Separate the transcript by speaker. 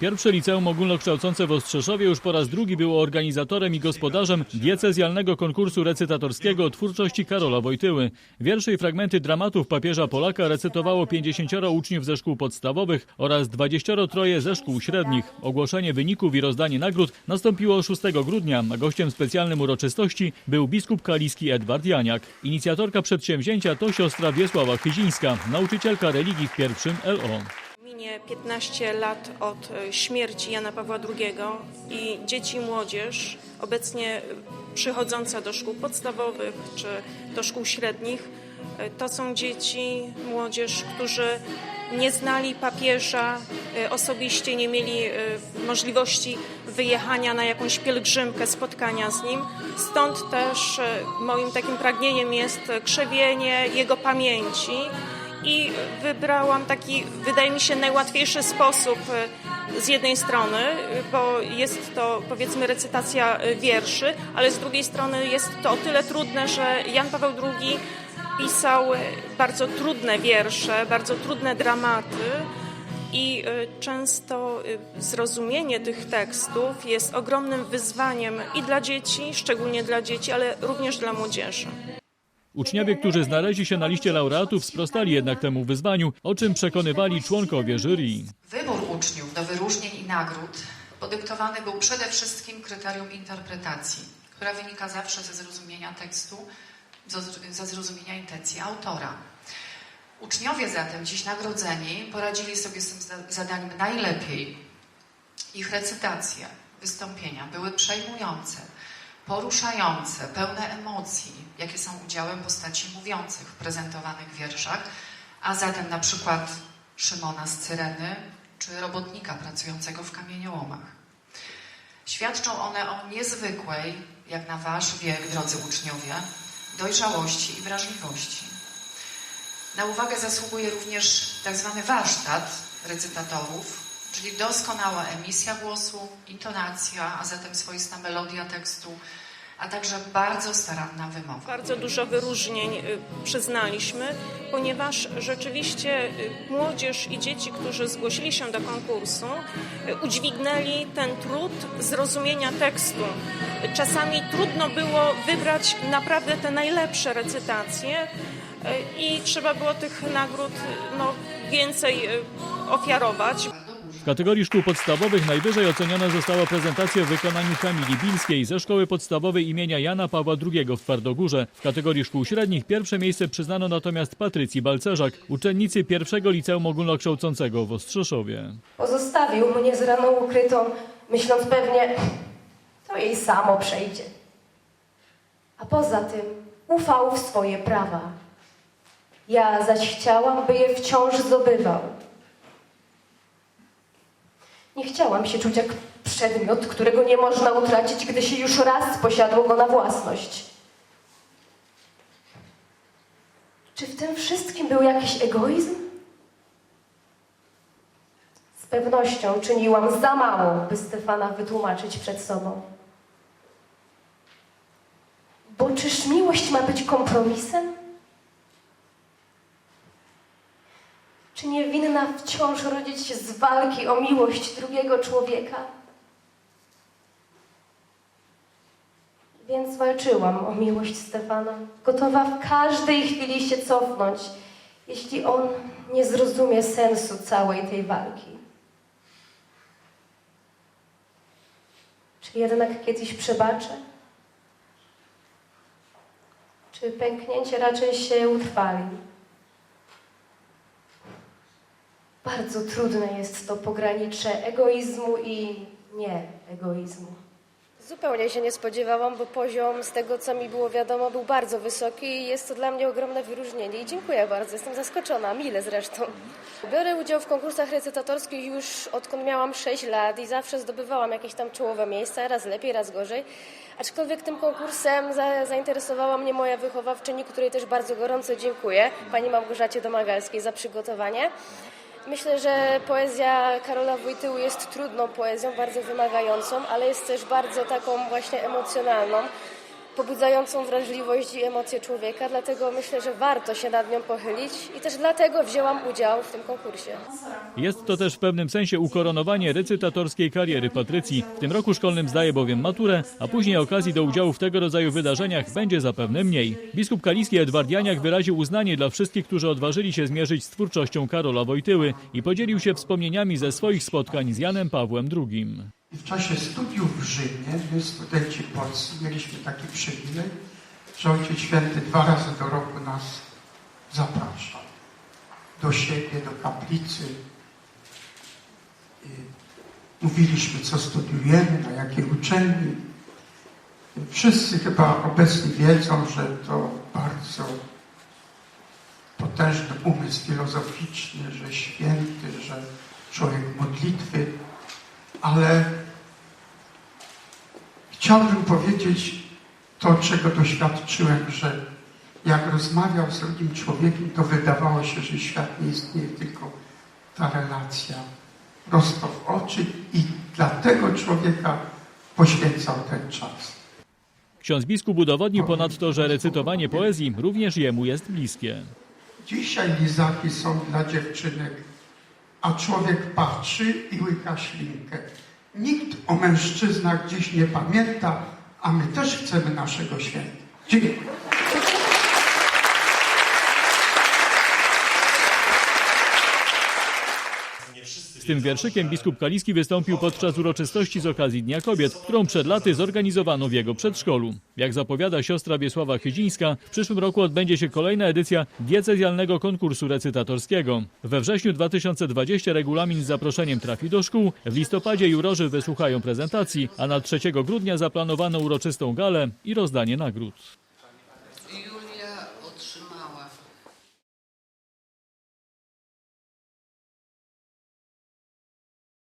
Speaker 1: Pierwsze liceum ogólnokształcące w Ostrzeszowie już po raz drugi było organizatorem i gospodarzem diecezjalnego konkursu recytatorskiego twórczości Karola Wojtyły. Wiersze i fragmenty dramatów papieża Polaka recytowało 50 uczniów ze szkół podstawowych oraz 23 ze szkół średnich. Ogłoszenie wyników i rozdanie nagród nastąpiło 6 grudnia, a gościem specjalnym uroczystości był biskup kaliski Edward Janiak. Inicjatorka przedsięwzięcia to siostra Wiesława Chyzińska, nauczycielka religii w pierwszym LO.
Speaker 2: Minie 15 lat od e, śmierci Jana Pawła II i dzieci i młodzież, obecnie przychodząca do szkół podstawowych czy do szkół średnich, e, to są dzieci, młodzież, którzy nie znali papieża e, osobiście, nie mieli możliwości wyjechania na jakąś pielgrzymkę, spotkania z nim. Stąd też moim takim pragnieniem jest krzewienie jego pamięci i wybrałam taki, wydaje mi się, najłatwiejszy sposób e, z jednej strony, e, bo jest to powiedzmy recytacja e, wierszy, ale z drugiej strony jest to o tyle trudne, że Jan Paweł II pisał bardzo trudne wiersze, bardzo trudne dramaty. I często zrozumienie tych tekstów jest ogromnym wyzwaniem i dla dzieci, szczególnie dla dzieci, ale również dla młodzieży.
Speaker 1: Uczniowie, którzy znaleźli się na liście laureatów, sprostali jednak temu wyzwaniu, o czym przekonywali członkowie jury.
Speaker 3: Wybór uczniów do wyróżnień i nagród podyktowany był przede wszystkim kryterium interpretacji, która wynika zawsze ze zrozumienia tekstu, ze zrozumienia intencji autora. Uczniowie zatem dziś nagrodzeni poradzili sobie z tym za- zadaniem najlepiej. Ich recytacje, wystąpienia były przejmujące, poruszające, pełne emocji, jakie są udziałem postaci mówiących w prezentowanych wierszach, a zatem na przykład Szymona z Cyreny czy robotnika pracującego w kamieniołomach. Świadczą one o niezwykłej, jak na wasz wiek, drodzy uczniowie, dojrzałości i wrażliwości. Na uwagę zasługuje również tak zwany warsztat recytatorów, czyli doskonała emisja głosu, intonacja, a zatem swoista melodia tekstu, a także bardzo staranna wymowa.
Speaker 2: Bardzo dużo wyróżnień y, przyznaliśmy, ponieważ rzeczywiście y, młodzież i dzieci, którzy zgłosili się do konkursu, y, udźwignęli ten trud zrozumienia tekstu. Czasami trudno było wybrać naprawdę te najlepsze recytacje i trzeba było tych nagród no, więcej ofiarować.
Speaker 1: W kategorii szkół podstawowych najwyżej oceniona została prezentacja w wykonaniu Kamili Bilskiej ze szkoły podstawowej imienia Jana Pawła II w Twardogórze. W kategorii szkół średnich pierwsze miejsce przyznano natomiast Patrycji Balcerzak, uczennicy pierwszego liceum ogólnokształcącego w Ostrzeszowie.
Speaker 4: Pozostawił mnie z raną ukrytą, myśląc pewnie, to jej samo przejdzie. A poza tym ufał w swoje prawa. Ja zaś chciałam, by je wciąż zdobywał. Nie chciałam się czuć jak przedmiot, którego nie można utracić, gdy się już raz posiadło go na własność. Czy w tym wszystkim był jakiś egoizm? Z pewnością czyniłam za mało, by Stefana wytłumaczyć przed sobą. Bo czyż miłość ma być kompromisem? Czy nie winna wciąż rodzić się z walki o miłość drugiego człowieka? Więc walczyłam o miłość Stefana, gotowa w każdej chwili się cofnąć, jeśli on nie zrozumie sensu całej tej walki. Czy jednak kiedyś przebaczę? Czy pęknięcie raczej się utrwali? Bardzo trudne jest to pogranicze egoizmu i nie egoizmu.
Speaker 5: Zupełnie się nie spodziewałam, bo poziom z tego, co mi było wiadomo, był bardzo wysoki i jest to dla mnie ogromne wyróżnienie. I dziękuję bardzo, jestem zaskoczona, mile zresztą. Biorę udział w konkursach recytatorskich już odkąd miałam 6 lat i zawsze zdobywałam jakieś tam czołowe miejsca, raz lepiej, raz gorzej. Aczkolwiek tym konkursem za, zainteresowała mnie moja wychowawczyni, której też bardzo gorąco dziękuję, pani Małgorzacie Domagalskiej za przygotowanie. Myślę, że poezja Karola Wojtyły jest trudną poezją, bardzo wymagającą, ale jest też bardzo taką właśnie emocjonalną. Pobudzającą wrażliwość i emocje człowieka, dlatego myślę, że warto się nad nią pochylić i też dlatego wzięłam udział w tym konkursie.
Speaker 1: Jest to też w pewnym sensie ukoronowanie recytatorskiej kariery Patrycji. W tym roku szkolnym zdaje bowiem maturę, a później okazji do udziału w tego rodzaju wydarzeniach będzie zapewne mniej. Biskup kaliski Edward Janiak wyraził uznanie dla wszystkich, którzy odważyli się zmierzyć z twórczością Karola Wojtyły i podzielił się wspomnieniami ze swoich spotkań z Janem Pawłem II.
Speaker 6: I w czasie studiów w Rzymie, my studenci polscy, mieliśmy taki przywilej, że Ojciec Święty dwa razy do roku nas zapraszał do siebie, do kaplicy. Mówiliśmy, co studiujemy, na jakiej uczelni. Wszyscy chyba obecni wiedzą, że to bardzo potężny umysł filozoficzny, że święty, że człowiek modlitwy, ale chciałbym powiedzieć to, czego doświadczyłem, że jak rozmawiał z drugim człowiekiem, to wydawało się, że świat nie istnieje, tylko ta relacja prosto w oczy i dla tego człowieka poświęcał ten czas.
Speaker 1: Ksiądz biskup udowodnił ponadto, że recytowanie poezji również jemu jest bliskie.
Speaker 6: Dzisiaj lizaki są dla dziewczynek, a człowiek patrzy i łyka ślinkę. Nikt o mężczyznach dziś nie pamięta, a my też chcemy naszego święta. Dziękuję.
Speaker 1: Tym wierszykiem biskup Kaliski wystąpił podczas uroczystości z okazji Dnia Kobiet, którą przed laty zorganizowano w jego przedszkolu. Jak zapowiada siostra Wiesława Chydzińska, w przyszłym roku odbędzie się kolejna edycja diecezjalnego konkursu recytatorskiego. We wrześniu 2020 regulamin z zaproszeniem trafi do szkół, w listopadzie jurorzy wysłuchają prezentacji, a na 3 grudnia zaplanowano uroczystą galę i rozdanie nagród.